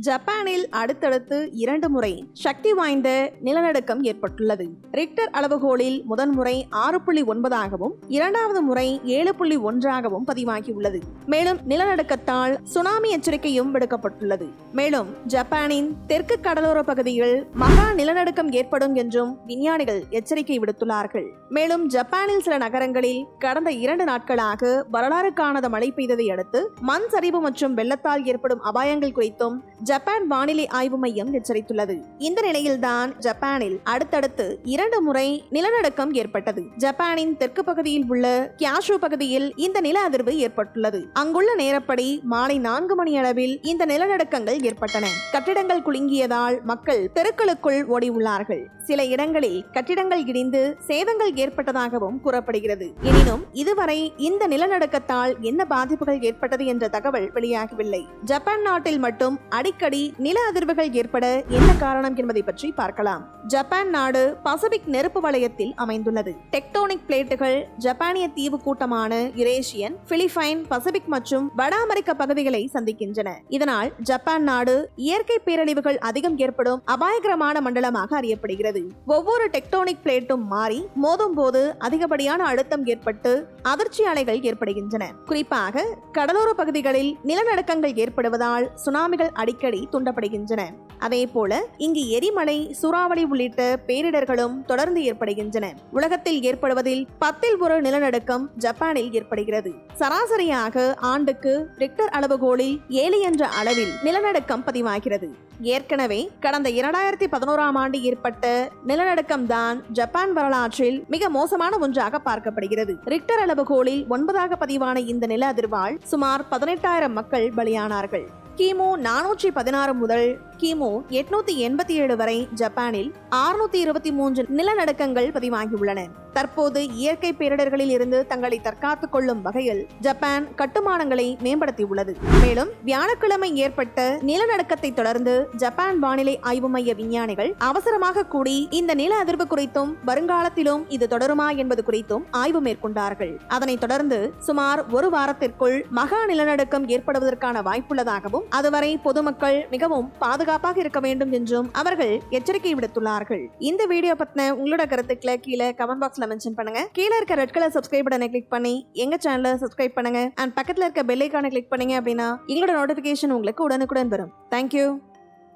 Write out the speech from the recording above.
ஜப்பானில் அடுத்தடுத்து இரண்டு முறை சக்தி வாய்ந்த நிலநடுக்கம் ஏற்பட்டுள்ளது. ரிக்டர் அளவுகோலில் முதன்முறை ஆறு புள்ளி ஒன்பதாகவும் இரண்டாவது முறை ஏழு புள்ளி ஒன்றாகவும் பதிவாகியுள்ளது. மேலும் நிலநடுக்கத்தால் சுனாமி எச்சரிக்கையும் விடுக்கப்பட்டுள்ளது. மேலும் ஜப்பானின் தெற்கு கடலோர பகுதியில் மகா நிலநடுக்கம் ஏற்படும் என்றும் விஞ்ஞானிகள் எச்சரிக்கை விடுத்துள்ளார்கள். மேலும் ஜப்பானில் சில நகரங்களில் கடந்த இரண்டு நாட்களாக வரலாறு காணாத மழை பெய்ததை அடுத்து மண் சரிவு மற்றும் வெள்ளத்தால் ஏற்படும் அபாயங்கள் குறித்தும் ஜப்பான் வானிலை ஆய்வு மையம் எச்சரித்துள்ளது. இந்த நிலையில்தான் ஜப்பானில் அடுத்தடுத்து இரண்டு முறை நிலநடுக்கம் ஏற்பட்டது. ஜப்பானின் தெற்கு பகுதியில் உள்ள கியாஷு பகுதியில் இந்த நில அதிர்வு ஏற்பட்டுள்ளது. அங்குள்ள நேரப்படி மாலை நான்கு மணி அளவில் இந்த நிலநடுக்கங்கள் ஏற்பட்டன. கட்டிடங்கள் குலுங்கியதால் மக்கள் தெருக்களுக்குள் ஓடி உள்ளார்கள் சில இடங்களில் கட்டிடங்கள் இடிந்து சேதங்கள் ஏற்பட்டதாகவும் கூறப்படுகிறது. எனினும் இதுவரை இந்த நிலநடுக்கத்தால் என்ன பாதிப்புகள் ஏற்பட்டது என்ற தகவல் வெளியாகவில்லை. ஜப்பான் நாட்டில் மட்டும் அடிக்கடி அடிக்கடி நில அதிர்வுகள் ஏற்பட என்ன காரணம் என்பதை பற்றி பார்க்கலாம். ஜப்பான் நாடு பசிபிக் நெருப்பு வளையத்தில் அமைந்துள்ளது. டெக்டோனிக் பிளேட்டுகள் ஜப்பானிய தீவு கூட்டமான யுரேஷியன் பிலிப்பைன் பசிபிக் மற்றும் வட அமெரிக்க பகுதிகளை சந்திக்கின்றன. இதனால் ஜப்பான் நாடு இயற்கை பேரழிவுகள் அதிகம் ஏற்படும் அபாயகரமான மண்டலமாக அறியப்படுகிறது. ஒவ்வொரு டெக்டோனிக் பிளேட்டும் மாறி மோதும் போது அதிகப்படியான அழுத்தம் ஏற்பட்டு அதிர்ச்சி அலைகள் ஏற்படுகின்றன. குறிப்பாக கடலோர பகுதிகளில் நிலநடுக்கங்கள் ஏற்படுவதால் சுனாமிகள் அடிக்கடி தூண்டப்படுகின்றன. அதே போல இங்கு எரிமலை சூறாவளி உள்ளிட்ட பேரிடர்களும் தொடர்ந்து ஏற்படுகின்றன. உலகத்தில் ஏற்படுவதில் பத்தில் ஒரு நிலநடுக்கம் ஜப்பானில் ஏற்படுகிறது. சராசரியாக ஆண்டுக்கு ரிக்டர் அளவுகோலில் ஏழு என்ற அளவில் நிலநடுக்கம் பதிவாகிறது. ஏற்கனவே கடந்த இரண்டாயிரத்தி பதினோராம் ஆண்டு ஏற்பட்ட நிலநடுக்கம் தான் ஜப்பான் வரலாற்றில் மிக மோசமான ஒன்றாக பார்க்கப்படுகிறது. ரிக்டர் அளவுகோலில் ஒன்பதாக பதிவான இந்த நில அதிர்வால் சுமார் பதினெட்டாயிரம் மக்கள் பலியானார்கள். கிமு நானூற்றி பதினாறு முதல் கிமு எட்நூத்தி எண்பத்தி ஏழு வரை ஜப்பானில் ஆறுநூத்தி இருபத்தி மூன்று நிலநடுக்கங்கள் பதிவாகியுள்ளன. தற்போது இயற்கை பேரிடர்களில் இருந்து தங்களை தற்காத்துக் கொள்ளும் வகையில் ஜப்பான் கட்டுமானங்களை மேம்படுத்தியுள்ளது. மேலும் வியாழக்கிழமை ஏற்பட்ட நிலநடுக்கத்தை தொடர்ந்து ஜப்பான் வானிலை ஆய்வு மைய விஞ்ஞானிகள் அவசரமாக கூடி இந்த நில அதிர்வு குறித்தும் வருங்காலத்திலும் இது தொடருமா என்பது குறித்தும் ஆய்வு மேற்கொண்டார்கள். அதனைத் தொடர்ந்து சுமார் ஒரு வாரத்திற்குள் மகா நிலநடுக்கம் ஏற்படுவதற்கான வாய்ப்புள்ளதாகவும் அதுவரை பொதுமக்கள் மிகவும் பாதுகாப்பாக இருக்க வேண்டும் என்றும் அவர்கள் எச்சரிக்கை விடுத்துள்ளார்கள். இந்த வீடியோ பத்தின உங்களோட கருத்துக்களை கீழே கமெண்ட் பாக்ஸ்ல மென்ஷன் பண்ணுங்க. கீழே இருக்க ரெட் கலர் சப்ஸ்கிரைப் பட்டனை கிளிக் பண்ணி எங்க சேனலை சப்ஸ்கிரைப் பண்ணுங்க. அண்ட் பக்கத்துல இருக்க பெல் ஐக்கானை கிளிக் பண்ணீங்க அப்படின்னா எங்களோட நோட்டிபிகேஷன் உங்களுக்கு உடனுக்குடன் வரும். தேங்க்யூ